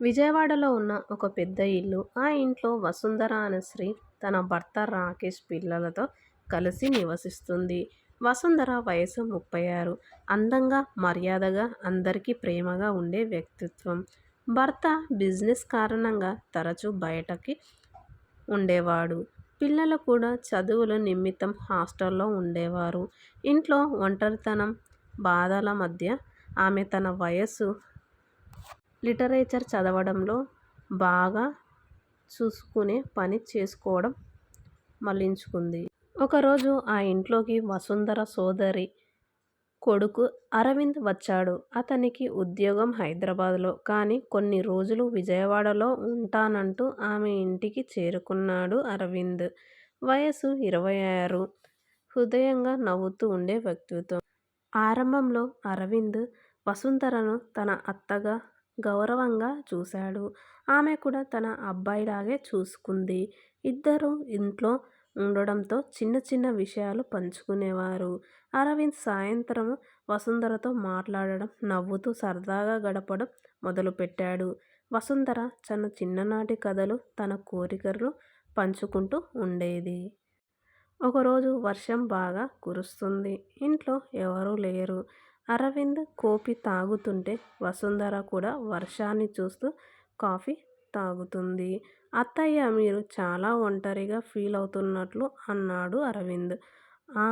విజయవాడలో ఉన్న ఒక పెద్ద ఇల్లు. ఆ ఇంట్లో వసుంధర అనే స్త్రీ తన భర్త రాకేష్, పిల్లలతో కలిసి నివసిస్తుంది. వసుంధర వయసు ముప్పై ఆరు. అందంగా, మర్యాదగా, అందరికీ ప్రేమగా ఉండే వ్యక్తిత్వం. భర్త బిజినెస్ కారణంగా తరచూ బయటకి ఉండేవాడు. పిల్లలు కూడా చదువుల నిమిత్తం హాస్టల్లో ఉండేవారు. ఇంట్లో ఒంటరితనం, బాధల మధ్య ఆమె తన వయసు లిటరేచర్ చదవడంలో బాగా చూసుకునే పని చేసుకోవడం మళ్ళించుకుంది. ఒకరోజు ఆ ఇంట్లోకి వసుంధర సోదరి కొడుకు అరవింద్ వచ్చాడు. అతనికి ఉద్యోగం హైదరాబాద్లో. కానీ కొన్ని రోజులు విజయవాడలో ఉంటానంటూ ఆమె ఇంటికి చేరుకున్నాడు అరవింద్. వయసు ఇరవై ఆరు. హృదయంగా నవ్వుతూ ఉండే వ్యక్తిత్వం. ఆరంభంలో అరవింద్ వసుంధరను తన అత్తగా గౌరవంగా చూశాడు. ఆమె కూడా తన అబ్బాయిలాగే చూసుకుంది. ఇద్దరూ ఇంట్లో ఉండడంతో చిన్న చిన్న విషయాలు పంచుకునేవారు. అరవింద్ సాయంత్రం వసుంధరతో మాట్లాడడం, నవ్వుతూ సరదాగా గడపడం మొదలుపెట్టాడు. వసుంధర తన చిన్ననాటి కథలు, తన కోరికలు పంచుకుంటూ ఉండేది. ఒకరోజు వర్షం బాగా కురుస్తుంది ఇంట్లో ఎవరూ లేరు. అరవింద్ కాఫీ తాగుతుంటే వసుంధర కూడా వర్షాన్ని చూస్తూ కాఫీ తాగుతుంది అత్తయ్య మీరు చాలా ఒంటరిగా ఫీల్ అవుతున్నట్లు అన్నాడు అరవింద్. ఆ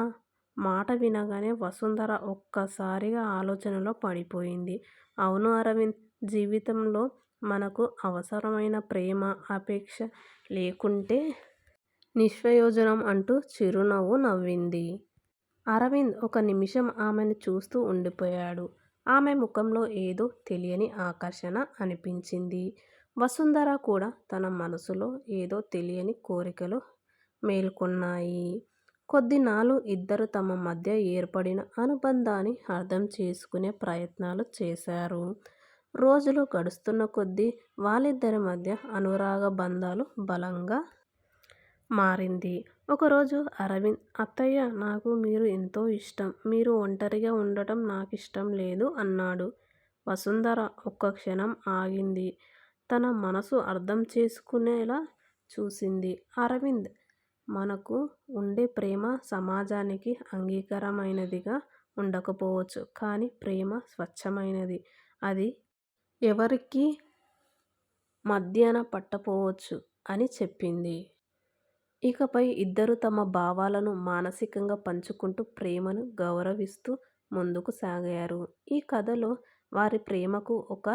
మాట వినగానే వసుంధర ఒక్కసారిగా ఆలోచనలో పడిపోయింది. అవును అరవింద్! జీవితంలో మనకు అవసరమైన ప్రేమ, ఆపేక్ష లేకుంటే నిష్ప్రయోజనం అంటూ చిరునవ్వు నవ్వింది. అరవింద్ ఒక నిమిషం ఆమెను చూస్తూ ఉండిపోయాడు. ఆమె ముఖంలో ఏదో తెలియని ఆకర్షణ అనిపించింది. వసుంధర కూడా తన మనసులో ఏదో తెలియని కోరికలు మేల్కొన్నాయి. కొద్దినాళ్ళు ఇద్దరు తమ మధ్య ఏర్పడిన అనుబంధాన్ని అర్థం చేసుకునే ప్రయత్నాలు చేశారు. రోజులు గడుస్తున్న కొద్దీ వాళ్ళిద్దరి మధ్య అనురాగ బంధాలు బలంగా మారింది. ఒకరోజు అరవింద్ అత్తయ్యా! నాకు మీరు ఎంతో ఇష్టం. మీరు ఒంటరిగా ఉండటం నాకిష్టం లేదు అన్నాడు. వసుంధర ఒక్క క్షణం ఆగింది. తన మనసు అర్థం చేసుకునేలా చూసింది. అరవింద్! మనకు ఉండే ప్రేమ సమాజానికి అంగీకారమైనదిగా ఉండకపోవచ్చు. కానీ ప్రేమ స్వచ్ఛమైనది. అది ఎవరికీ మద్యాన పట్టపోవచ్చు అని చెప్పింది. ఇకపై ఇద్దరు తమ భావాలను మానసికంగా పంచుకుంటూ ప్రేమను గౌరవిస్తూ ముందుకు సాగారు. ఈ కథలో వారి ప్రేమకు ఒక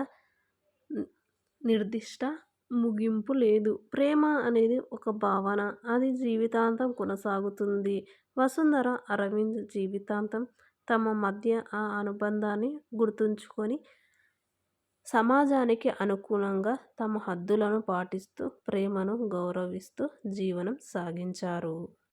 నిర్దిష్ట ముగింపు లేదు. ప్రేమ అనేది ఒక భావన. అది జీవితాంతం కొనసాగుతుంది. వసుంధర, అరవింద్ జీవితాంతం తమ మధ్య ఆ అనుబంధాన్ని గుర్తుంచుకొని సమాజానికి అనుగుణంగా తమ హద్దులను పాటిస్తూ ప్రేమను గౌరవిస్తూ జీవనం సాగించారు.